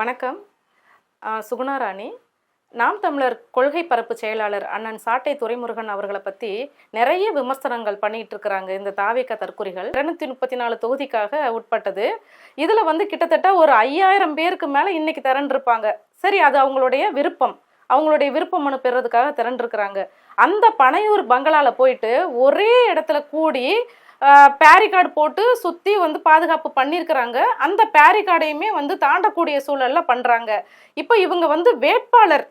வணக்கம். சுகுணாராணி சுகுணா ராணி. நாம் தமிழர் கொள்கை பரப்பு செயலாளர் அண்ணன் சாட்டை துரைமுருகன் அவர்களை பற்றி நிறைய விமர்சனங்கள் பண்ணிட்டு இருக்கிறாங்க இந்த தாவேக்க தற்குறிகள் இருநூத்தி முப்பத்தி நாலு தொகுதிக்காக உட்பட்டது. இதில் வந்து கிட்டத்தட்ட ஒரு ஐயாயிரம் பேருக்கு மேலே இன்னைக்கு திரண்டிருப்பாங்க. சரி அது அவங்களுடைய விருப்பம். அவங்களுடைய விருப்ப மனு பெறதுக்காக திரண்டிருக்கிறாங்க. அந்த பனையூர் பங்களால போயிட்டு ஒரே இடத்துல கூடி பேரிகார்டு போட்டு சுற்றி வந்து பாதுகாப்பு பண்ணியிருக்கிறாங்க அந்த பேரிகார்டையுமே வந்து தாண்டக்கூடிய சூழல்ல பண்ணுறாங்க இப்போ இவங்க வந்து வேட்பாளர்.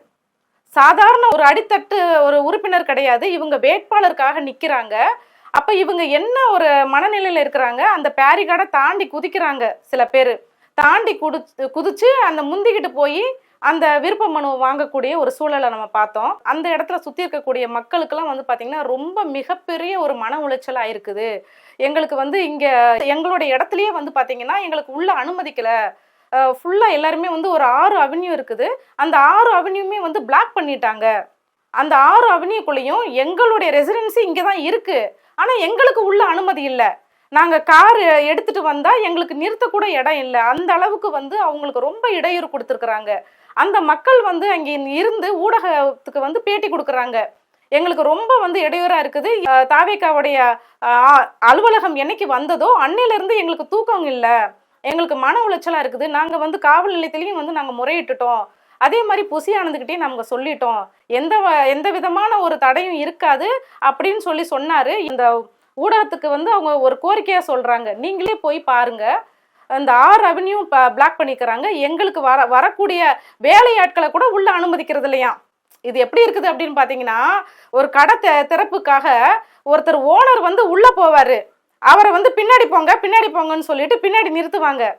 சாதாரண ஒரு அடித்தட்டு ஒரு உறுப்பினர் கிடையாது. இவங்க வேட்பாளருக்காக நிற்கிறாங்க அப்போ இவங்க என்ன ஒரு மனநிலையில் இருக்கிறாங்க? அந்த பேரிகார்டை தாண்டி குதிக்கிறாங்க சில பேர். தாண்டி குடி குதிச்சு அந்த முந்திக்கிட்டு போய் அந்த விருப்ப மனு வாங்கக்கூடிய ஒரு சூழலை நம்ம பார்த்தோம். அந்த இடத்துல சுற்றி இருக்கக்கூடிய மக்களுக்கெல்லாம் வந்து பார்த்திங்கன்னா ரொம்ப மிகப்பெரிய ஒரு மன உளைச்சலாக இருக்குது. எங்களுக்கு வந்து இங்கே எங்களுடைய இடத்துலயே வந்து பார்த்திங்கன்னா எங்களுக்கு உள்ள அனுமதிக்கலை. ஃபுல்லாக எல்லாருமே வந்து ஒரு ஆறு அவென்யூ இருக்குது. அந்த ஆறு அவென்யூமே வந்து பிளாக் பண்ணிட்டாங்க. அந்த ஆறு அவென்யூக்குள்ளேயும் எங்களுடைய ரெசிடென்சி இங்கே தான் இருக்குது ஆனால் எங்களுக்கு உள்ள அனுமதி இல்லை. நாங்கள் கார் எடுத்துகிட்டு வந்தால் எங்களுக்கு நிறுத்தக்கூட இடம் இல்லை. அந்த அளவுக்கு வந்து அவங்களுக்கு ரொம்ப இடையூறு கொடுத்துருக்குறாங்க. அந்த மக்கள் வந்து அங்கே இருந்து ஊடகத்துக்கு வந்து பேட்டி கொடுக்குறாங்க. எங்களுக்கு ரொம்ப வந்து இடையூறாக இருக்குது. தாவேக்காவுடைய அலுவலகம் என்னைக்கு வந்ததோ அன்னையிலேருந்து எங்களுக்கு தூக்கம் இல்லை. எங்களுக்கு மன உளைச்சலாக இருக்குது. நாங்கள் வந்து காவல் நிலையத்திலையும் வந்து நாங்கள் முறையிட்டுட்டோம். அதே மாதிரி புசி ஆனந்துக்கிட்டே நாங்கள் சொல்லிட்டோம். எந்த வ- எந்த விதமான ஒரு தடையும் இருக்காது அப்படின்னு சொல்லி சொன்னார். இந்த ஊடகத்துக்கு வந்து அவங்க ஒரு கோரிக்கையாக சொல்கிறாங்க நீங்களே போய் பாருங்கள் அந்த ஆறு அவென்யூ பிளாக் பண்ணிக்கிறாங்க. எங்களுக்கு வர வரக்கூடிய வேலையாட்களை கூட உள்ள அனுமதிக்கிறது இல்லையா? இது எப்படி இருக்குது அப்படின்னு பார்த்தீங்கன்னா ஒரு கடை தெ- திறப்புக்காக ஒருத்தர் ஓனர் வந்து உள்ளே போவார். அவரை வந்து பின்னாடி போங்க பின்னாடி போங்கன்னு சொல்லிட்டு பின்னாடி நிறுத்துவாங்க.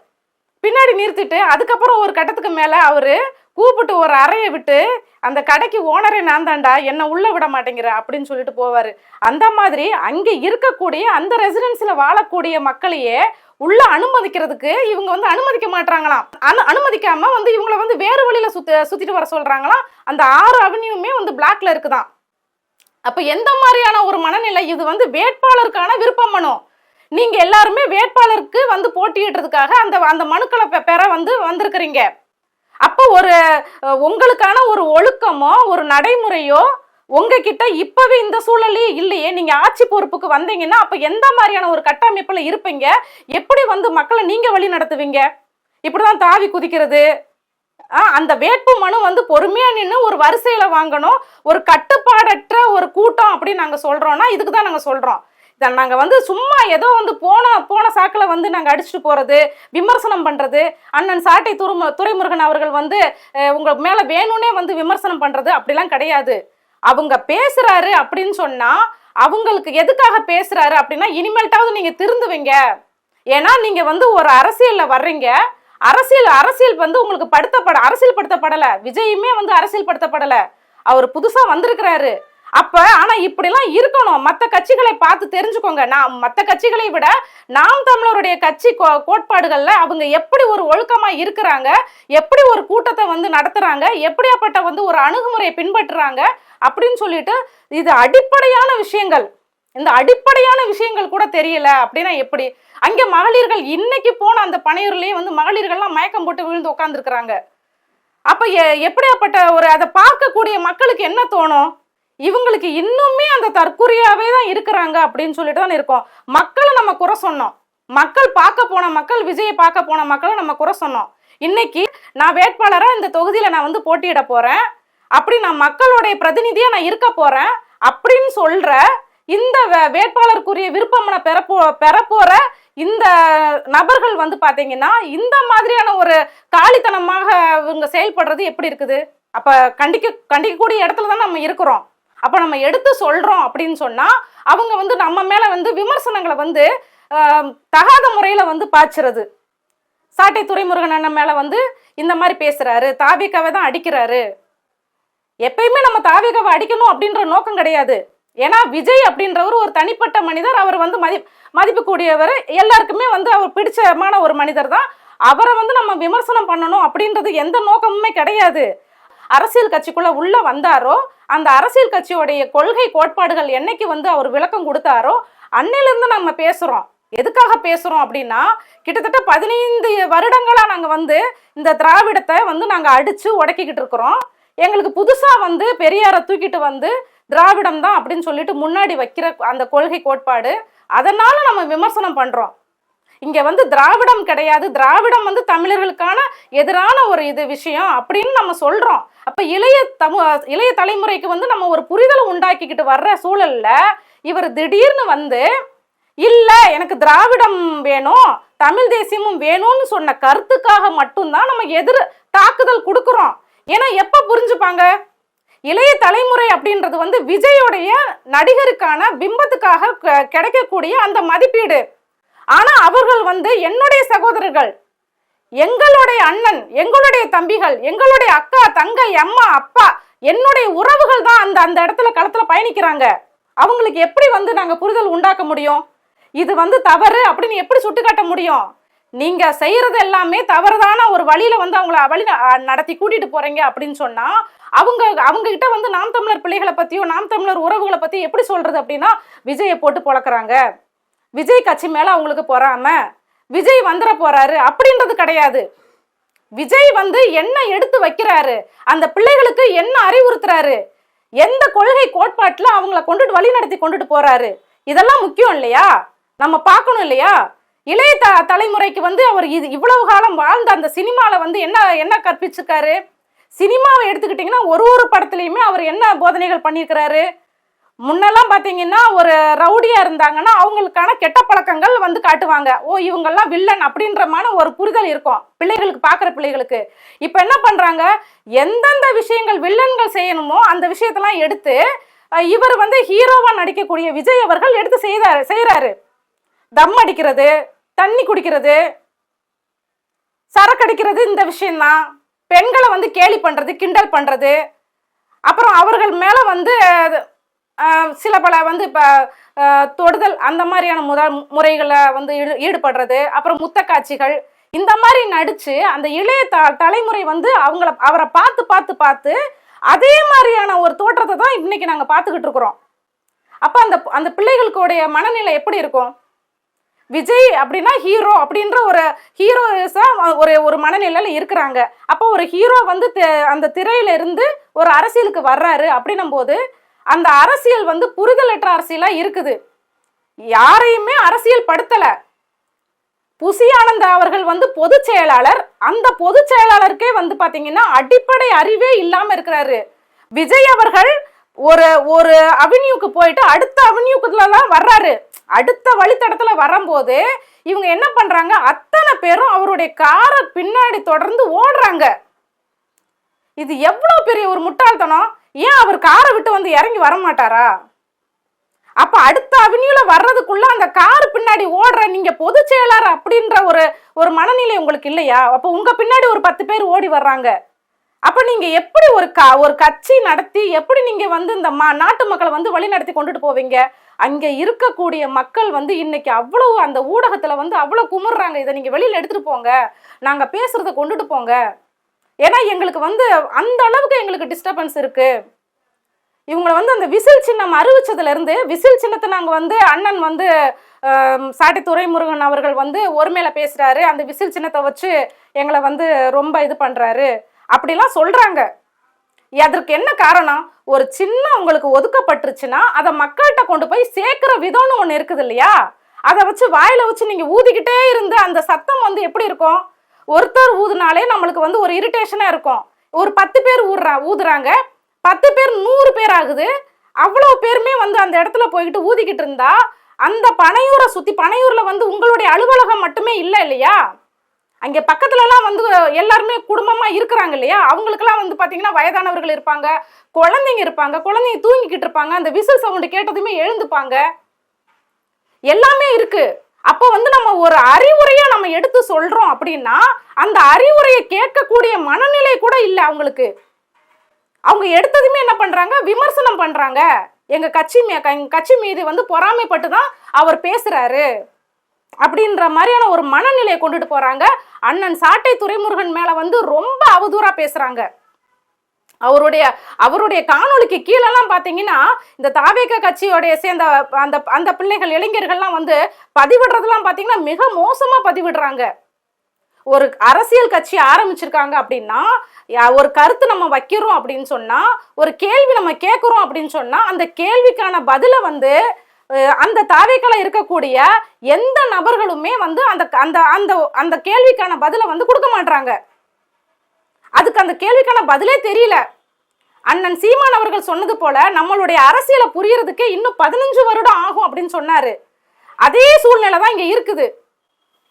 பின்னாடி நிறுத்திட்டு அதுக்கப்புறம் ஒரு கட்டத்துக்கு மேலே அவர் கூப்பிட்டு ஒரு அறையை விட்டு அந்த கடைக்கு ஓனரே நான் தாண்டா என்னை உள்ளே விட மாட்டேங்கிற அப்படின்னு சொல்லிட்டு போவார். அந்த மாதிரி அங்கே இருக்கக்கூடிய அந்த ரெசிடென்சியில் வாழக்கூடிய மக்களையே உள்ள அனுமதிக்கிறதுக்கு இவங்க வந்து அனுமதிக்க மாட்டாங்களாம் அனு அனுமதிக்காம வந்து இவங்கள வந்து வேறு வழியில சுத்து சுத்திட்டு வர சொல்றாங்களாம் அந்த ஆறு அவென்யூமே வந்து பிளாக்ல இருக்குதான் அப்ப எந்த மாதிரியான ஒரு மனநிலை? இது வந்து வேட்பாளருக்கான விருப்ப மனு. நீங்க எல்லாருமே வேட்பாளருக்கு வந்து போட்டியிடுறதுக்காக அந்த அந்த மனுக்களை பெ- பெற வந்து வந்திருக்கிறீங்க. அப்போ ஒரு உங்களுக்கான ஒரு ஒழுக்கமோ ஒரு நடைமுறையோ உங்ககிட்ட இப்பவே இந்த சூழலே இல்லையே. நீங்க ஆட்சி பொறுப்புக்கு வந்தீங்கன்னா அப்ப எந்த மாதிரியான ஒரு கட்டமைப்புல இருப்பீங்க? எப்படி வந்து மக்களை நீங்க வழி நடத்துவீங்க? இப்படிதான் தாவி குதிக்கிறது. ஆ, அந்த வேட்பு மனு வந்து பொறுமையா நின்று ஒரு வரிசையில வாங்கணும். ஒரு கட்டுப்பாடற்ற ஒரு கூட்டம் அப்படின்னு நாங்க சொல்றோம்னா இதுக்கு தான் நாங்க சொல்றோம். இதை நாங்க வந்து சும்மா ஏதோ வந்து போன போன சாக்கில் வந்து நாங்க அடிச்சுட்டு போறது விமர்சனம் பண்றது. அண்ணன் சாட்டை துரும துரைமுருகன் அவர்கள் வந்து உங்கள் உங்க மேல வேணும்னே வந்து விமர்சனம் பண்றது அப்படிலாம் கிடையாது. அவங்க பேசுறாரு அப்படின்னு சொன்னா அவங்களுக்கு எதுக்காக பேசுறாரு அப்படின்னா இனிமேல்ட்டாவது நீங்க திருந்துவீங்க. ஏன்னா நீங்க வந்து ஒரு அரசியல்ல வர்றீங்க. அரசியல் அரசியல் வந்து உங்களுக்கு படுத்தப்பட அரசியல் படுத்தப்படல. விஜயுமே வந்து அரசியல் படுத்தப்படல. அவர் புதுசா வந்திருக்கிறாரு. அப்ப ஆனா இப்படிலாம் இருக்கணும். மற்ற கட்சிகளை பார்த்து தெரிஞ்சுக்கோங்க. நான் மற்ற கட்சிகளை விட நாம் தமிழருடைய கட்சி கோ- கோட்பாடுகள்ல அவங்க எப்படி ஒரு ஒழுக்கமா இருக்கிறாங்க எப்படி ஒரு கூட்டத்தை வந்து நடத்துறாங்க எப்படியாப்பட்ட வந்து ஒரு அணுகுமுறையை பின்பற்றுறாங்க அப்படின்னு சொல்லிட்டு இது அடிப்படையான விஷயங்கள். இந்த அடிப்படையான விஷயங்கள் கூட தெரியல அப்படின்னா எப்படி? அங்கே மகளிர்கள் இன்னைக்கு போன அந்த பனையூர்லேயே வந்து மகளிர்கள்லாம் மயக்கம் போட்டு விழுந்து உட்காந்துருக்குறாங்க அப்போ எ- எப்படியாப்பட்ட ஒரு அதை பார்க்கக்கூடிய மக்களுக்கு என்ன தோணும்? இவங்களுக்கு இன்னுமே அந்த தற்கொலையாகவே தான் இருக்கிறாங்க அப்படின்னு சொல்லிட்டு தான் இருக்கோம். மக்களை நம்ம குறை சொன்னோம். மக்கள் பார்க்க போன மக்கள் விஜயை பார்க்க போன மக்களை நம்ம குறை சொன்னோம். இன்னைக்கு நான் வேட்பாளராக இந்த தொகுதியில் நான் வந்து போட்டியிட போகிறேன் அப்படி நான் மக்களுடைய பிரதிநிதியா நான் இருக்க போறேன் அப்படின்னு சொல்ற இந்த வே- வேட்பாளருக்குரிய விருப்பமனை பெறப்போ பெறப்போற இந்த நபர்கள் வந்து பாத்தீங்கன்னா இந்த மாதிரியான ஒரு காலித்தனமாக இவங்க செயல்படுறது எப்படி இருக்குது? அப்ப கண்டிக்க கண்டிக்கக்கூடிய இடத்துல தான் நம்ம இருக்கிறோம். அப்ப நம்ம எடுத்து சொல்றோம் அப்படின்னு சொன்னா அவங்க வந்து நம்ம மேல வந்து விமர்சனங்களை வந்து தகாத முறையில வந்து பாய்ச்சுறது. சாட்டை துரைமுருகன் அண்ணன் மேல வந்து இந்த மாதிரி பேசுறாரு. தாபிக்காவை தான் அடிக்கிறாரு. எப்பயுமே நம்ம தாவிகாவை அடிக்கணும் அப்படின்ற நோக்கம் கிடையாது. ஏன்னா விஜய் அப்படின்றவர் ஒரு தனிப்பட்ட மனிதர். அவர் வந்து மதி மதிப்புக்கூடியவர். எல்லாருக்குமே வந்து அவர் பிடிச்சமான ஒரு மனிதர் தான். அவரை வந்து நம்ம விமர்சனம் பண்ணணும் அப்படின்றது எந்த நோக்கமுமே கிடையாது. அரசியல் கட்சிக்குள்ள உள்ள வந்தாரோ அந்த அரசியல் கட்சியோடைய கொள்கை கோட்பாடுகள் என்னைக்கு வந்து அவர் விளக்கம் கொடுத்தாரோ அன்னையிலிருந்து நம்ம பேசுறோம். எதுக்காக பேசுறோம் அப்படின்னா கிட்டத்தட்ட பதினைந்து வருடங்களா நாங்க வந்து இந்த திராவிடத்தை வந்து நாங்க அடிச்சு உடக்கிக்கிட்டு இருக்கிறோம். எங்களுக்கு புதுசாக வந்து பெரியாரை தூக்கிட்டு வந்து திராவிடம் தான் அப்படின்னு சொல்லிட்டு முன்னாடி வைக்கிற அந்த கொள்கை கோட்பாடு அதனால நம்ம விமர்சனம் பண்ணுறோம் இங்கே வந்து திராவிடம் கிடையாது. திராவிடம் வந்து தமிழர்களுக்கான எதிரான ஒரு இது விஷயம் அப்படின்னு நம்ம சொல்கிறோம் அப்போ இளைய தமு இளைய தலைமுறைக்கு வந்து நம்ம ஒரு புரிதலை உண்டாக்கிக்கிட்டு வர்ற சூழலில் இவர் திடீர்னு வந்து இல்லை எனக்கு திராவிடம் வேணும் தமிழ் தேசியமும் வேணும்னு சொன்ன கருத்துக்காக மட்டும்தான் நம்ம எதிர் தாக்குதல் கொடுக்குறோம். ஏன்னா எப்ப புரிஞ்சுப்பாங்க? இளைய தலைமுறை அப்படின்றது வந்து விஜயோடைய நடிகருக்கான பிம்பத்துக்காக க- கிடைக்கக்கூடிய அந்த மதிப்பீடு. ஆனா அவர்கள் வந்து என்னுடைய சகோதரர்கள் எங்களுடைய அண்ணன் எங்களுடைய தம்பிகள் எங்களுடைய அக்கா தங்கை அம்மா அப்பா என்னுடைய உறவுகள் தான் அந்த அந்த இடத்துல களத்துல பயணிக்கிறாங்க. அவங்களுக்கு எப்படி வந்து நாங்க புரிதல் உண்டாக்க முடியும்? இது வந்து தவறு அப்படின்னு எப்படி சுட்டுக்காட்ட முடியும்? நீங்க செய்யறது எல்லாமே தவறுதான? ஒரு வழியில வந்து அவங்கள வழி நடத்தி கூட்டிட்டு போறீங்க அப்படின்னு சொன்னா அவங்க அவங்க கிட்ட வந்து நாம் தமிழர் பிள்ளைகளை பத்தியோ நாம் தமிழர் உறவுகளை பத்தி எப்படி சொல்றது அப்படின்னா விஜயை போட்டு பொழக்கறாங்க. விஜய் கட்சி மேல அவங்களுக்கு பொறாம. விஜய் வந்துட போறாரு. அப்படின்றது கிடையாது. விஜய் வந்து என்ன எடுத்து வைக்கிறாரு? அந்த பிள்ளைகளுக்கு என்ன அறிவுறுத்துறாரு? எந்த கொள்கை கோட்பாட்டில் அவங்கள கொண்டுட்டு வழி நடத்தி கொண்டுட்டு போறாரு? இதெல்லாம் முக்கியம் இல்லையா? நம்ம பார்க்கணும் இல்லையா? இளைய த தலைமுறைக்கு வந்து அவர் இது இவ்வளவு காலம் வாழ்ந்த அந்த சினிமாவில் வந்து என்ன என்ன கற்பிச்சிருக்காரு? சினிமாவை எடுத்துக்கிட்டிங்கன்னா ஒரு ஒரு படத்துலையுமே அவர் என்ன போதனைகள் பண்ணியிருக்கிறாரு? முன்னெல்லாம் பார்த்தீங்கன்னா ஒரு ரவுடியாக இருந்தாங்கன்னா அவங்களுக்கான கெட்ட பழக்கங்கள் வந்து காட்டுவாங்க. ஓ இவங்கெல்லாம் வில்லன் அப்படின்றமான ஒரு புரிதல் இருக்கும் பிள்ளைகளுக்கு பார்க்குற பிள்ளைகளுக்கு. இப்போ என்ன பண்ணுறாங்க எந்தெந்த விஷயங்கள் வில்லன்கள் செய்யணுமோ அந்த விஷயத்தெல்லாம் எடுத்து இவர் வந்து ஹீரோவாக நடிக்கக்கூடிய விஜய் அவர்கள் எடுத்து செய்தார் செய்கிறாரு தம் அடிக்கிறது தண்ணி குடிக்கிறது சரக்கடிக்கிறது இந்த விஷயம்தான். பெண்களை வந்து கேலி பண்ணுறது கிண்டல் பண்ணுறது அப்புறம் அவர்கள் மேலே வந்து சில பல வந்து இப்போ தொடுதல் அந்த மாதிரியான முத முறைகளை வந்து ஈடு ஈடுபடுறது. அப்புறம் முத்த காட்சிகள் இந்த மாதிரி நடித்து அந்த இளைய த தலைமுறை வந்து அவங்கள அவரை பார்த்து பார்த்து பார்த்து அதே மாதிரியான ஒரு தோற்றத்தை தான் இன்னைக்கு நாங்கள் பார்த்துக்கிட்டு இருக்கிறோம். அப்போ அந்த அந்த பிள்ளைகளுக்குடைய மனநிலை எப்படி இருக்கும்? விஜய் அப்படின்னா ஹீரோ அப்படின்ற ஒரு ஹீரோஸா ஒரு ஒரு மனநிலையில் இருக்கிறாங்க. அப்போ ஒரு ஹீரோ வந்து அந்த திரையில இருந்து ஒரு அரசியலுக்கு வர்றாரு அப்படின்னும் போது அந்த அரசியல் வந்து புரிதலற்ற அரசியலா இருக்குது. யாரையுமே அரசியல் படுத்தல. புசி ஆனந்த அவர்கள் வந்து பொதுச் செயலாளர். அந்த பொதுச் செயலாளருக்கே வந்து பாத்தீங்கன்னா அடிப்படை அறிவே இல்லாம இருக்கிறாரு. விஜய் அவர்கள் ஒரு ஒரு அவென்யூக்கு போயிட்டு அடுத்த அவென்யூக்குலாம் வர்றாரு. அடுத்த வழித்தடத்துல வரும்போது இவங்க என்ன பண்றாங்க? அத்தனை பேரும் அவருடைய காரை பின்னாடி தொடர்ந்து ஓடுறாங்க. இது எவ்வளவு பெரிய ஒரு முட்டாள்தனம். ஏன் அவர் காரை விட்டு வந்து இறங்கி வர மாட்டாரா அப்ப அடுத்த அவென்யூல வர்றதுக்குள்ள அந்த கார் பின்னாடி ஓடுற நீங்க பொது செயலாளர் அப்படின்ற ஒரு ஒரு மனநிலை உங்களுக்கு இல்லையா? அப்ப உங்க பின்னாடி ஒரு பத்து பேர் ஓடி வர்றாங்க. அப்ப நீங்க எப்படி ஒரு க ஒரு கட்சி நடத்தி எப்படி நீங்க வந்து இந்த மா நாட்டு மக்களை வந்து வழி நடத்தி கொண்டுட்டு போவீங்க? அங்க இருக்கக்கூடிய மக்கள் வந்து இன்னைக்கு அவ்வளவு அந்த ஊடகத்துல வந்து அவ்வளவு குமுறுறாங்க. இதை நீங்க வெளியில எடுத்துட்டு போங்க. நாங்க பேசுறத கொண்டுட்டு போங்க. ஏன்னா எங்களுக்கு வந்து அந்த அளவுக்கு எங்களுக்கு டிஸ்டர்பன்ஸ் இருக்கு. இவங்களை வந்து அந்த விசில் சின்னம் அறிவிச்சதுலேருந்து விசில் சின்னத்தை நாங்கள் வந்து அண்ணன் வந்து சாட்டி துரைமுருகன் அவர்கள் வந்து ஒருமையில பேசுறாரு. அந்த விசில் சின்னத்தை வச்சு எங்களை வந்து ரொம்ப இது பண்ணுறாரு அப்படிலாம் சொல்றாங்க. அதற்கு என்ன காரணம்? ஒரு சின்ன உங்களுக்கு ஒதுக்கப்பட்டுருச்சுன்னா அதை மக்கள்கிட்ட கொண்டு போய் சேர்க்குற விதம்னு ஒன்று இருக்குது இல்லையா? அதை வச்சு வாயில வச்சு நீங்க ஊதிக்கிட்டே இருந்து அந்த சத்தம் வந்து எப்படி இருக்கும்? ஒருத்தர் ஊதுனாலே நம்மளுக்கு வந்து ஒரு இரிட்டேஷனா இருக்கும். ஒரு பத்து பேர் ஊடுறா ஊதுறாங்க. பத்து பேர் நூறு பேர் ஆகுது. அவ்வளோ பேருமே வந்து அந்த இடத்துல போய்கிட்டு ஊதிக்கிட்டு இருந்தா அந்த பனையூரை சுற்றி பனையூரில் வந்து உங்களுடைய அலுவலகம் மட்டுமே இல்லை இல்லையா? அங்கே பக்கத்துலலாம் வந்து எல்லாருமே குடும்பமாக இருக்கிறாங்க இல்லையா? அவங்களுக்கெல்லாம் வந்து பார்த்தீங்கன்னா வயதானவர்கள் இருப்பாங்க குழந்தைங்க இருப்பாங்க குழந்தைங்க தூங்கிக்கிட்டு இருப்பாங்க அந்த விசில் சவுண்டு கேட்டதுமே எழுந்துப்பாங்க. எல்லாமே இருக்கு. அப்போ வந்து நம்ம ஒரு அறிவுரையை நம்ம எடுத்து சொல்றோம் அப்படின்னா அந்த அறிவுரையை கேட்கக்கூடிய மனநிலை கூட இல்லை அவங்களுக்கு. அவங்க எடுத்ததுமே என்ன பண்றாங்க? விமர்சனம் பண்றாங்க. எங்க கட்சி மீ எங்க கட்சி மீது வந்து பொறாமைப்பட்டு தான் அவர் பேசுறாரு. அப்படின்ற மாதிரியான ஒரு மனநிலையை கொண்டுட்டு போறாங்க. அண்ணன் சாட்டை துரைமுருகன் மேல வந்து ரொம்ப அவதூறா பேசுறாங்க. அவருடைய அவருடைய காணொளிக்கு கீழெல்லாம் பார்த்தீங்கன்னா இந்த தாவேக கட்சியோடைய சேர்ந்த அந்த அந்த பிள்ளைகள் இளைஞர்கள்லாம் வந்து பதிவிடுறதுலாம் பார்த்தீங்கன்னா மிக மோசமாக பதிவிடுறாங்க. ஒரு அரசியல் கட்சி ஆரம்பிச்சிருக்காங்க அப்படின்னா யா- ஒரு கருத்து நம்ம வைக்கிறோம் அப்படின்னு சொன்னா ஒரு கேள்வி நம்ம கேட்குறோம் அப்படின்னு சொன்னா அந்த கேள்விக்கான பதிலை வந்து அந்த தாவேக்களை இருக்கக்கூடிய எந்த நபர்களுமே வந்து அந்த அந்த அந்த அந்த கேள்விக்கான பதிலை வந்து கொடுக்க மாட்டாங்க அதுக்கு அந்த கேள்விக்கான பதிலே தெரியல. அண்ணன் சீமான் அவர்கள் சொன்னது போல நம்மளுடைய அரசியலை புரியறதுக்கு இன்னும் பதினஞ்சு வருடம் ஆகும் அப்படின்னு சொன்னாரு. அதே சூழ்நிலை தான் இங்க இருக்குது.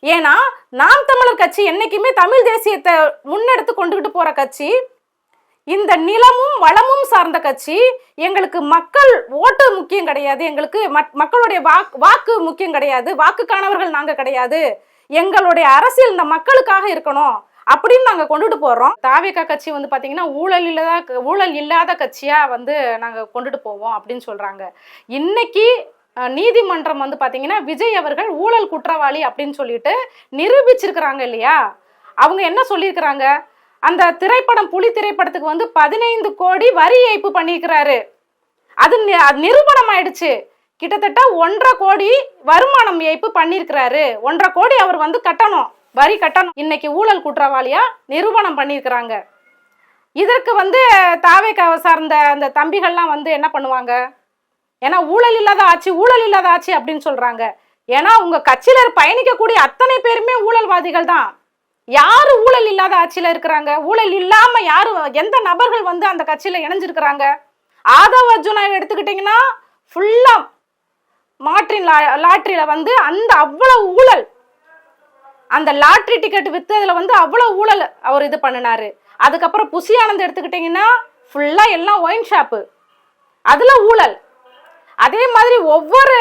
ஏன்னா நாம் தமிழர் கட்சி என்னைக்குமே தமிழ் தேசியத்தை முன்னெடுத்து கொண்டுகிட்டு போற கட்சி இந்த நிலமும் வளமும் சார்ந்த கட்சி எங்களுக்கு மக்கள் ஓட்டு முக்கியம் கிடையாது எங்களுக்கு மக்- மக்களுடைய வாக்கு வாக்கு முக்கியம் கிடையாது வாக்குக்கானவர்கள் நாங்கள் கிடையாது. எங்களுடைய அரசியல் இந்த மக்களுக்காக இருக்கணும் அப்படின்னு நாங்கள் கொண்டுட்டு போகிறோம் தாவேகா கட்சி வந்து பார்த்தீங்கன்னா ஊழல் இல்லாத ஊழல் இல்லாத கட்சியாக வந்து நாங்கள் கொண்டுட்டு போவோம் அப்படின்னு சொல்கிறாங்க இன்னைக்கு நீதிமன்றம் வந்து பார்த்தீங்கன்னா விஜய் அவர்கள் ஊழல் குற்றவாளி அப்படின்னு சொல்லிட்டு நிரூபிச்சிருக்கிறாங்க இல்லையா? அவங்க என்ன சொல்லியிருக்கிறாங்க? அந்த திரைப்படம் புலி திரைப்படத்துக்கு வந்து பதினைந்து கோடி வரி ஏய்ப்பு பண்ணியிருக்கிறாரு. அது நி- அது நிரூபணம் ஆயிடுச்சு கிட்டத்தட்ட ஒன்றரை கோடி வருமானம் ஏய்ப்பு பண்ணியிருக்கிறாரு. ஒன்றரை கோடி அவர் வந்து கட்டணும். வரி கட்டணும். இன்னைக்கு ஊழல் குற்றவாளியா நிரூபணம் பண்ணியிருக்கிறாங்க. இதற்கு வந்து தாவேக்காவை சார்ந்த அந்த தம்பிகள்லாம் வந்து என்ன பண்ணுவாங்க? ஏன்னா ஊழல் இல்லாத ஆட்சி ஊழல் இல்லாத ஆட்சி அப்படின்னு சொல்றாங்க. ஏன்னா உங்க கட்சியில பயணிக்கக்கூடிய அத்தனை பேருமே ஊழல்வாதிகள் தான். யாரு ஊழல் இல்லாத ஆட்சியில இருக்கிறாங்க? ஊழல் இல்லாம யாரு எந்த நபர்கள் வந்து அந்த கட்சியில இணைஞ்சிருக்கிறாங்க? ஆதவ அர்ஜுனா எடுத்துக்கிட்டீங்கன்னா ஃபுல்லா மாற்றின் லா- லாட்டரியில வந்து அந்த அவ்வளவு ஊழல் அந்த லாட்ரி டிக்கெட் வித்ததுல வந்து அவ்வளவு ஊழல் அவர் இது பண்ணினாரு. அதுக்கப்புறம் புசி ஆனந்த் எடுத்துக்கிட்டீங்கன்னா ஃபுல்லா எல்லாம் ஒயின் ஷாப்பு அதுல ஊழல். அதே மாதிரி ஒவ்வொரு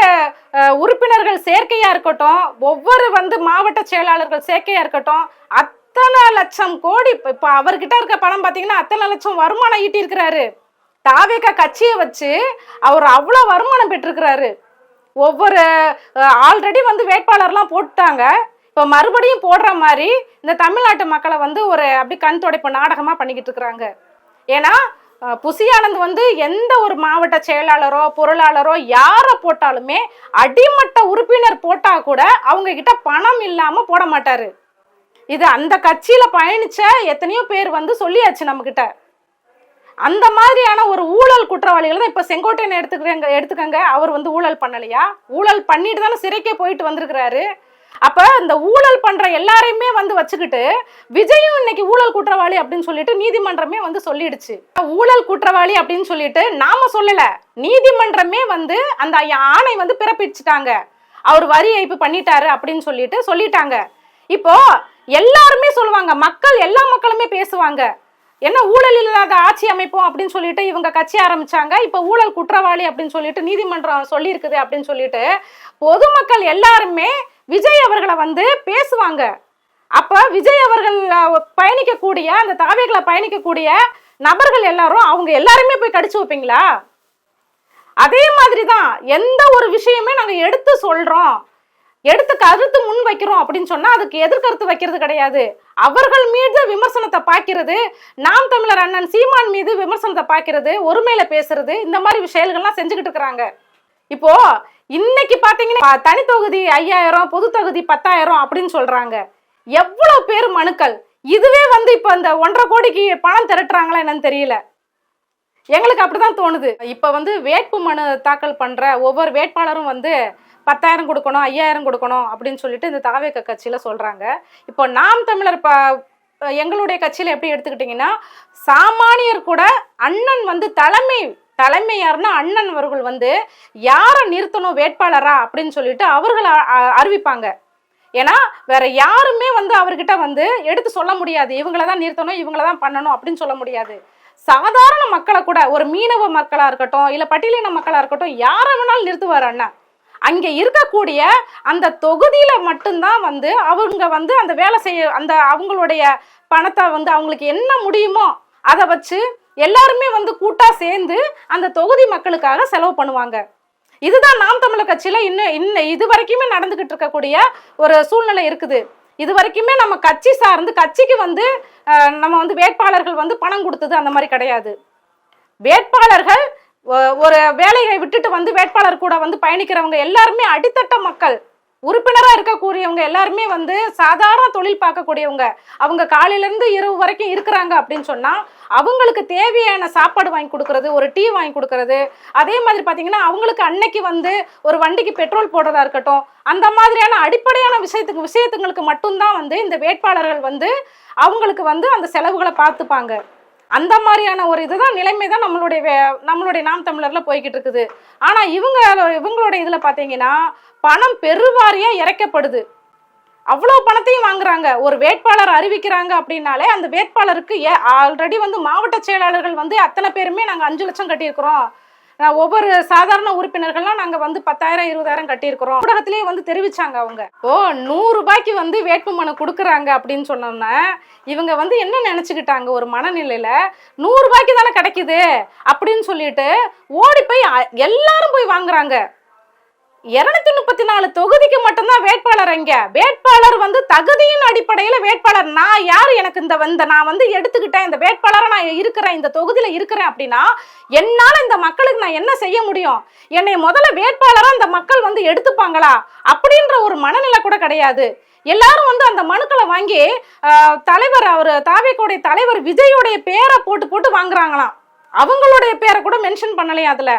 உறுப்பினர்கள் சேர்க்கையா இருக்கட்டும் ஒவ்வொரு வந்து மாவட்ட செயலாளர்கள் சேர்க்கையா இருக்கட்டும் அத்தனை லட்சம் கோடி இப்போ அவர்கிட்ட இருக்க பணம் பார்த்தீங்கன்னா அத்தனை லட்சம் வருமானம் ஈட்டியிருக்கிறாரு. இருக்கிறாரு கட்சியை வச்சு அவர் அவ்வளோ வருமானம் பெற்றிருக்கிறாரு. ஒவ்வொரு ஆல்ரெடி வந்து வேட்பாளர்லாம் போட்டுட்டாங்க. இப்போ மறுபடியும் போடுற மாதிரி இந்த தமிழ்நாட்டு மக்களை வந்து ஒரு அப்படி கண் துடைப்பு நாடகமாக பண்ணிக்கிட்டு இருக்கிறாங்க. ஏன்னா புசியானந்த் வந்து எந்த ஒரு மாவட்ட செயலாளரோ பொருளாளரோ யாரை போட்டாலுமே அடிமட்ட உறுப்பினர் போட்டா கூட அவங்க கிட்ட பணம் இல்லாம போட மாட்டாரு. இது அந்த கட்சியில பயணிச்ச எத்தனையோ பேர் வந்து சொல்லியாச்சு நம்ம கிட்ட அந்த மாதிரியான ஒரு ஊழல் குற்றவாளிகள் தான் இப்ப செங்கோட்டையனை எடுத்துக்கிறேங்க எடுத்துக்கங்க. அவர் வந்து ஊழல் பண்ணலையா? ஊழல் பண்ணிட்டு தானே சிறைக்கே போயிட்டு வந்திருக்கிறாரு. அப்ப இந்த ஊழல் பண்ற எல்லாரையுமே வந்து வச்சுக்கிட்டு விஜயும் இன்னைக்கு ஊழல் குற்றவாளி அப்படின்னு சொல்லிட்டு நீதிமன்றமே வந்து சொல்லிடுச்சு. ஊழல் குற்றவாளி அப்படின்னு சொல்லிட்டு நாம சொல்லல. நீதிமன்றமே வந்து அந்த ஆணை வந்து பிறப்பிச்சுட்டாங்க. அவர் வரி ஏய்ப்பு பண்ணிட்டாரு அப்படின்னு சொல்லிட்டு சொல்லிட்டாங்க. இப்போ எல்லாருமே சொல்லுவாங்க. மக்கள் எல்லா மக்களுமே பேசுவாங்க. என்ன ஊழல் இல்லாத ஆட்சி அமைப்போம் அப்படின்னு சொல்லிட்டு இவங்க கட்சி ஆரம்பிச்சாங்க. இப்போ ஊழல் குற்றவாளி அப்படின்னு சொல்லிட்டு நீதிமன்றம் சொல்லியிருக்குது அப்படின்னு சொல்லிட்டு பொதுமக்கள் எல்லாருமே விஜய் அவர்களை வந்து பேசுவாங்க. அப்ப விஜய் அவர்கள் பயணிக்கக்கூடிய அந்த தாவைகளை பயணிக்கக்கூடிய நபர்கள் எல்லாரும் அவங்க எல்லாருமே போய் கடிச்சு வைப்பீங்களா? அதே மாதிரி தான் எந்த ஒரு விஷயமே நாங்க எடுத்து சொல்றோம். எடுத்து கருத்து முன் வைக்கிறோம் அப்படின்னு சொன்னா அதுக்கு எதிர்கருத்து வைக்கிறது கிடையாது. அவர்கள் மீது விமர்சனத்தை பார்க்கிறது நாம் தமிழர் அண்ணன் சீமான் மீது விமர்சனத்தை பார்க்கிறது ஒருமையில பேசுறது இந்த மாதிரி செயல்கள்லாம் செஞ்சுக்கிட்டு இருக்கிறாங்க. இப்போ இன்னைக்கு பாத்தீங்கன்னா தனித்தொகுதி ஐயாயிரம் பொது தொகுதி பத்தாயிரம் அப்படின்னு சொல்றாங்க. எவ்வளவு பேர் மனுக்கள்? இதுவே வந்து இப்போ இந்த ஒன்றரை கோடிக்கு பணம் திரட்டுறாங்களா என்னன்னு தெரியல. எங்களுக்கு அப்படிதான் தோணுது. இப்போ வந்து வேட்பு மனு தாக்கல் பண்ற ஒவ்வொரு வேட்பாளரும் வந்து பத்தாயிரம் கொடுக்கணும் ஐயாயிரம் கொடுக்கணும் அப்படின்னு சொல்லிட்டு இந்த தாவேக்க கட்சியில சொல்றாங்க. இப்போ நாம் தமிழர் ப எங்களுடைய கட்சியில எப்படி எடுத்துக்கிட்டிங்கன்னா சாமானியர் கூட அண்ணன் வந்து தலைமை தலைமை அண்ணன் அவர்கள் வந்து யாரை நிறுத்தணும் வேட்பாளரா? அப்படின்னு சொல்லிட்டு அவர்கள் அறிவிப்பாங்க. ஏன்னா வேற யாருமே வந்து அவர்கிட்ட வந்து எடுத்து சொல்ல முடியாது. இவங்கள தான் நிறுத்தணும். இவங்கள தான் பண்ணணும். அப்படின்னு சொல்ல முடியாது. சாதாரண மக்களை கூட ஒரு மீனவ மக்களா இருக்கட்டும் இல்ல பட்டியலின மக்களா இருக்கட்டும் யாரை வேணாலும் நிறுத்துவார் அண்ணா அங்க இருக்கக்கூடிய அந்த தொகுதியில மட்டும்தான் வந்து அவங்க வந்து அந்த வேலை செய்ய அந்த அவங்களுடைய பணத்தை வந்து அவங்களுக்கு என்ன முடியுமோ அதை வச்சு எல்லாருமே வந்து கூட்டா சேர்ந்து அந்த தொகுதி மக்களுக்காக செலவு பண்ணுவாங்க. இதுதான் நாம் தமிழர் கட்சியில இன்னும் இன்னும் இது வரைக்குமே நடந்துகிட்டு இருக்கக்கூடிய ஒரு சூழ்நிலை இருக்குது. இது வரைக்குமே நம்ம கட்சி சார்ந்து கட்சிக்கு வந்து நம்ம வந்து வேட்பாளர்கள் வந்து பணம் கொடுத்தது அந்த மாதிரி கிடையாது. வேட்பாளர்கள் ஒ- ஒரு வேலையை விட்டுட்டு வந்து வேட்பாளர் கூட வந்து பயணிக்கிறவங்க எல்லாருமே அடித்தட்ட மக்கள். உறுப்பினராக இருக்கக்கூடியவங்க எல்லாருமே வந்து சாதாரண தொழில் பார்க்கக்கூடியவங்க. அவங்க காலையிலேருந்து இரவு வரைக்கும் இருக்கிறாங்க அப்படின்னு சொன்னால் அவங்களுக்கு தேவையான சாப்பாடு வாங்கி கொடுக்கறது ஒரு டீ வாங்கி கொடுக்கறது. அதே மாதிரி பார்த்தீங்கன்னா அவங்களுக்கு அன்னைக்கு வந்து ஒரு வண்டிக்கு பெட்ரோல் போடுறதா இருக்கட்டும் அந்த மாதிரியான அடிப்படையான விஷயத்துக்கு விஷயத்துங்களுக்கு மட்டும்தான் வந்து இந்த வேட்பாளர்கள் வந்து அவங்களுக்கு வந்து அந்த செலவுகளை பார்த்துப்பாங்க. அந்த மாதிரியான ஒரு இதுதான் நிலைமை தான் நம்மளுடைய வே- நம்மளுடைய நாம் தமிழரில் போய்கிட்டு இருக்குது. ஆனால் இவங்க இவங்களுடைய இதில் பார்த்தீங்கன்னா பணம் பெருவாரியா இறைக்கப்படுது. அவ்வளோ பணத்தையும் வாங்குறாங்க. ஒரு வேட்பாளர் அறிவிக்கிறாங்க அப்படின்னாலே அந்த வேட்பாளருக்கு ஏ ஆல்ரெடி வந்து மாவட்ட செயலாளர்கள் வந்து அத்தனை பேருமே நாங்கள் அஞ்சு லட்சம் கட்டியிருக்கிறோம். ஒவ்வொரு சாதாரண உறுப்பினர்கள்லாம் நாங்கள் வந்து பத்தாயிரம் இருபதாயிரம் கட்டியிருக்கிறோம். ஊடகத்திலேயே வந்து தெரிவிச்சாங்க அவங்க. ஓ நூறு ரூபாய்க்கு வந்து வேட்புமனு கொடுக்குறாங்க அப்படின்னு சொன்னோம்னா இவங்க வந்து என்ன நினச்சிக்கிட்டாங்க? ஒரு மனநிலையில் நூறுரூபாய்க்கு தானே கிடைக்குது அப்படின்னு சொல்லிட்டு ஓடி போய் எல்லாரும் போய் வாங்குறாங்க. இருநூத்தி முப்பத்தி நாலு தொகுதிக்கு மட்டும்தான் வேட்பாளர் அங்க. வேட்பாளர் வந்து தகுதியின் அடிப்படையில வேட்பாளர். நான் யார் எனக்கு இந்த வந்த நான் வந்து எடுத்துக்கிட்டேன் இந்த வேட்பாளரை நான் இருக்கிறேன் இந்த தொகுதியில இருக்கிறேன் அப்படின்னா என்னால இந்த மக்களுக்கு நான் என்ன செய்ய முடியும்? என்னை முதல்ல வேட்பாளராக இந்த மக்கள் வந்து எடுத்துப்பாங்களா? அப்படின்ற ஒரு மனநிலை கூட கிடையாது. எல்லாரும் வந்து அந்த மனுக்களை வாங்கி தலைவர் அவர் தாவேக்கோடைய தலைவர் விஜயோடைய பேரை போட்டு போட்டு வாங்குறாங்களாம். அவங்களுடைய பேரை கூட மென்ஷன் பண்ணலையா அதுல?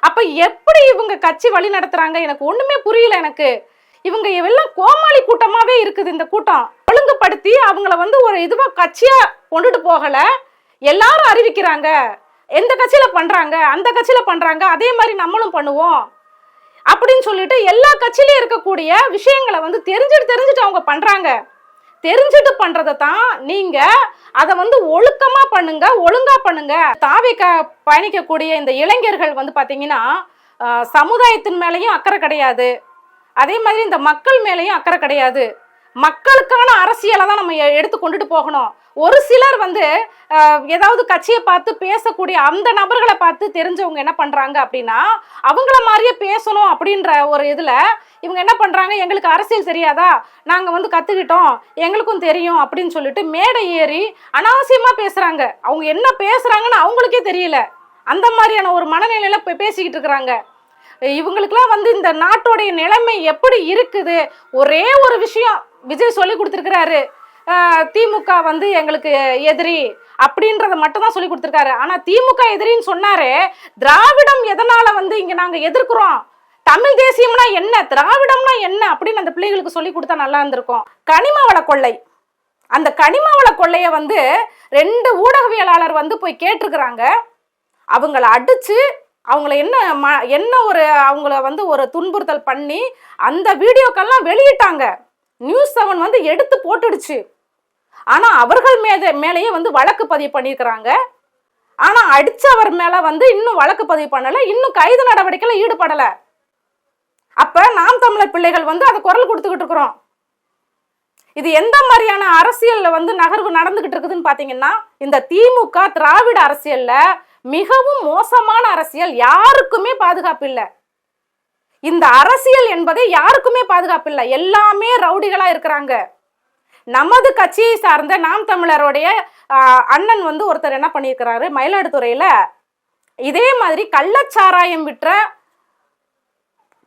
அப்ப எப்படி இவங்க கட்சி வழி நடத்துறாங்க? எனக்கு ஒண்ணுமே புரியல எனக்கு. இவங்க எல்லாம் கோமாளி கூட்டமாவே இருக்குது இந்த கூட்டம். ஒழுங்குபடுத்தி அவங்கள வந்து ஒரு இதுவா கட்சியா கொண்டுட்டு போகல. எல்லாரும் அறிவிக்கிறாங்க. எந்த கட்சியில பண்றாங்க? அந்த கட்சியில பண்றாங்க. அதே மாதிரி நம்மளும் பண்ணுவோம். அப்படின்னு சொல்லிட்டு எல்லா கட்சியிலயும் இருக்கக்கூடிய விஷயங்களை வந்து தெரிஞ்சுட்டு தெரிஞ்சுட்டு அவங்க பண்றாங்க. தெரிஞ்சுட்டு பண்றதை தான் நீங்க அதை வந்து ஒழுக்கமா பண்ணுங்க ஒழுங்கா பண்ணுங்க. தாவிக்க பயணிக்கக்கூடிய இந்த இளைஞர்கள் வந்து பாத்தீங்கன்னா சமுதாயத்தின் மேலேயும் அக்கறை கிடையாது. அதே மாதிரி இந்த மக்கள் மேலேயும் அக்கறை கிடையாது. மக்களுக்கான அரசியலை தான் நம்ம எடுத்து கொண்டுட்டு போகணும். ஒரு சிலர் வந்து ஏதாவது கட்சியை பார்த்து பேசக்கூடிய அந்த நபர்களை பார்த்து தெரிஞ்சவங்க என்ன பண்ணுறாங்க அப்படின்னா அவங்கள மாதிரியே பேசணும் அப்படின்ற ஒரு இதில் இவங்க என்ன பண்ணுறாங்க எங்களுக்கு அரசியல் தெரியாதா? நாங்கள் வந்து கற்றுக்கிட்டோம் எங்களுக்கும் தெரியும் அப்படின்னு சொல்லிட்டு மேடை ஏறி அனாவசியமாக பேசுகிறாங்க அவங்க என்ன பேசுகிறாங்கன்னு அவங்களுக்கே தெரியல. அந்த மாதிரியான ஒரு மனநிலையில் இப்போ பேசிக்கிட்டு இருக்கிறாங்க. இவங்களுக்குலாம் வந்து இந்த நாட்டோடைய நிலைமை எப்படி இருக்குது? ஒரே ஒரு விஷயம் விஜய் சொல்லி கொடுத்துருக்கிறாரு. திமுக வந்து எங்களுக்கு எதிரி அப்படின்றத மட்டும் தான் சொல்லி கொடுத்துருக்காரு. ஆனா திமுக எதிரின்னு சொன்னாரு திராவிடம் எதனால வந்து இங்க நாங்க எதிர்க்கிறோம்? தமிழ் தேசியம்னா என்ன? திராவிடம்னா என்ன? அப்படின்னு அந்த பிள்ளைகளுக்கு சொல்லி கொடுத்தா நல்லா இருந்திருக்கும். கனிம வள கொள்ளை. அந்த கனிம வள கொள்ளையை வந்து ரெண்டு ஊடகவியலாளர் வந்து போய் கேட்டிருக்கிறாங்க. அவங்கள அடிச்சு அவங்கள என்ன ம என்ன ஒரு அவங்கள வந்து ஒரு துன்புறுத்தல் பண்ணி அந்த வீடியோக்கெல்லாம் வெளியிட்டாங்க. நியூஸ் செவன் வந்து எடுத்து போட்டுடுச்சு. ஆனால் அவர்கள் மேலே மேலேயே வந்து வழக்கு பதிவு பண்ணியிருக்கிறாங்க ஆனால் அடித்தவர் மேலே வந்து இன்னும் வழக்கு பதிவு பண்ணலை இன்னும் கைது நடவடிக்கையில் ஈடுபடலை. அப்போ நாம் தமிழர் பிள்ளைகள் வந்து அதை குரல் கொடுத்துக்கிட்டு இருக்கிறோம். இது எந்த மாதிரியான அரசியலில் வந்து நகர்வு நடந்துக்கிட்டு இருக்குதுன்னு பார்த்தீங்கன்னா இந்த திமுக திராவிட அரசியலில் மிகவும் மோசமான அரசியல் யாருக்குமே பாதுகாப்பு இல்லை. இந்த அரசியல் என்பதை யாருக்குமே பாதுகாப்பு இல்லை. எல்லாமே ரவுடிகளாக இருக்கிறாங்க. நமது கட்சியை சார்ந்த நாம் தமிழருடைய அண்ணன் வந்து ஒருத்தர் என்ன பண்ணியிருக்கிறாரு? மயிலாடுதுறையில இதே மாதிரி கள்ளச்சாராயம் விற்ற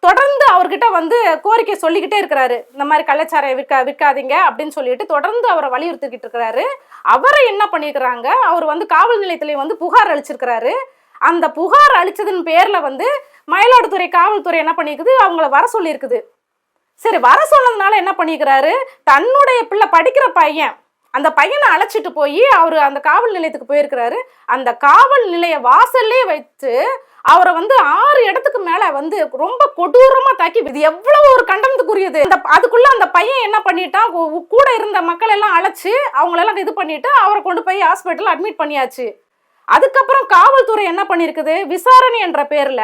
தொடர்ந்து அவர்கிட்ட வந்து கோரிக்கை சொல்லிக்கிட்டே இருக்கிறாரு. இந்த மாதிரி கள்ளச்சாராயம் விற்க விற்காதீங்க அப்படின்னு சொல்லிட்டு தொடர்ந்து அவரை வலியுறுத்திக்கிட்டு இருக்கிறாரு. அவரை என்ன பண்ணியிருக்கிறாங்க? அவர் வந்து காவல் நிலையத்திலே வந்து புகார் அளிச்சிருக்கிறாரு. அந்த புகார் அளிச்சதன் பேர்ல வந்து மயிலாடுதுறை காவல்துறை என்ன பண்ணியிருக்குது? அவங்கள வர சொல்லியிருக்குது. சரி வர சொன்னதுனால என்ன பண்ணிக்கிறாரு? தன்னுடைய பிள்ளை படிக்கிற பையன் அந்த பையனை அழைச்சிட்டு போய் அவர் அந்த காவல் நிலையத்துக்கு போயிருக்கிறாரு. அந்த காவல் நிலைய வாசல்லே வைத்து அவரை வந்து ஆறு இடத்துக்கு மேல வந்து ரொம்ப கொடூரமா தாக்கி இது எவ்வளவு ஒரு கண்டனத்துக்குரியது. அந்த அதுக்குள்ள அந்த பையன் என்ன பண்ணிட்டான்? கூட இருந்த மக்கள் எல்லாம் அழைச்சு அவங்களெல்லாம் இது பண்ணிட்டு அவரை கொண்டு போய் ஹாஸ்பிட்டல் அட்மிட் பண்ணியாச்சு. அதுக்கப்புறம் காவல்துறை என்ன பண்ணிருக்குது? விசாரணை என்ற பேர்ல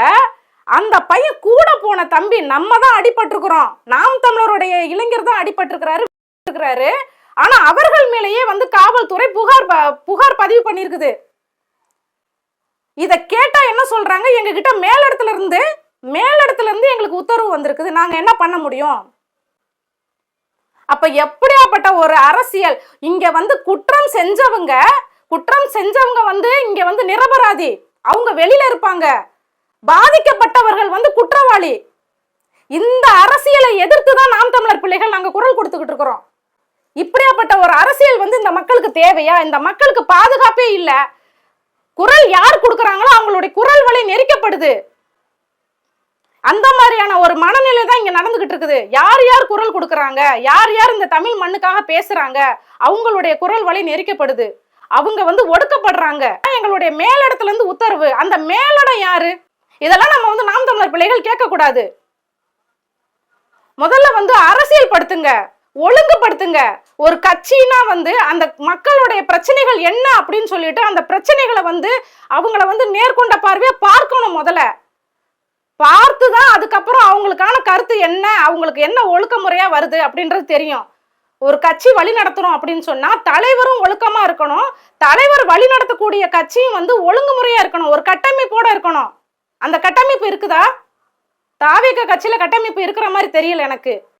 அந்த பையன் கூட போன தம்பி நம்ம தான் அடிபட்டிருக்கிறோம். நாம் தமிழருடைய இளைஞர் தான் அடிபட்டிருக்கிறாரு இருக்கிறாரு. ஆனா அவர்கள் மேலேயே வந்து காவல்துறை புகார் ப- புகார் பதிவு பண்ணியிருக்குது. இத கேட்டா என்ன சொல்றாங்க? எங்க கிட்ட மேலிடத்துல இருந்து மேலிடத்துல இருந்து எங்களுக்கு உத்தரவு வந்திருக்குது. நாங்க என்ன பண்ண முடியும்? அப்ப எப்படியாப்பட்ட ஒரு அரசியல்? இங்க வந்து குற்றம் செஞ்சவங்க குற்றம் செஞ்சவங்க வந்து இங்க வந்து நிரபராதி. அவங்க வெளியில இருப்பாங்க. பாதிக்கப்பட்டவர்கள் வந்து குற்றவாளி. இந்த அரசியலை எதிர்த்து தான் நாம் தமிழர் பிள்ளைகள் நாங்கள் குரல் கொடுத்துக்கிட்டு இருக்கிறோம். இப்படியாப்பட்ட ஒரு அரசியல் வந்து இந்த மக்களுக்கு தேவையா? இந்த மக்களுக்கு பாதுகாப்பே இல்லை. குரல் யார் கொடுக்குறாங்களோ அவங்களுடைய குரல் வலை நெரிக்கப்படுது. அந்த மாதிரியான ஒரு மனநிலை தான் இங்க நடந்துகிட்டு இருக்குது. யார் யார் குரல் கொடுக்குறாங்க? யார் யார் இந்த தமிழ் மண்ணுக்காக பேசுறாங்க? அவங்களுடைய குரல் வலை நெரிக்கப்படுது. அவங்க வந்து ஒடுக்கப்படுறாங்க. எங்களுடைய மேலிடத்துல இருந்து உத்தரவு. அந்த மேலிடம் யாரு? இதெல்லாம் நம்ம வந்து நாம் தமிழர் பிள்ளைகள் கேட்கக்கூடாது. முதல்ல வந்து அரசியல் படுத்துங்க ஒழுங்குபடுத்துங்க. ஒரு கட்சினா வந்து அந்த மக்களுடைய பிரச்சனைகள் என்ன அப்படின்னு சொல்லிட்டு அந்த பிரச்சனைகளை வந்து அவங்கள வந்து நேர்கொண்ட பார்வையா பார்க்கணும் முதல்ல. பார்த்து தான் அதுக்கப்புறம் அவங்களுக்கான கருத்து என்ன அவங்களுக்கு என்ன ஒழுக்க முறையாக வருது அப்படின்றது தெரியும். ஒரு கட்சி வழி நடத்துறோம் அப்படின்னு சொன்னா தலைவரும் ஒழுக்கமா இருக்கணும். தலைவர் வழி நடத்தக்கூடிய கட்சியும் வந்து ஒழுங்குமுறையா இருக்கணும். ஒரு கட்டமைப்போட இருக்கணும். அந்த கட்டமைப்பு இருக்குதா? தாவேக கட்சியில் கட்டமைப்பு இருக்கிற மாதிரி தெரியல எனக்கு.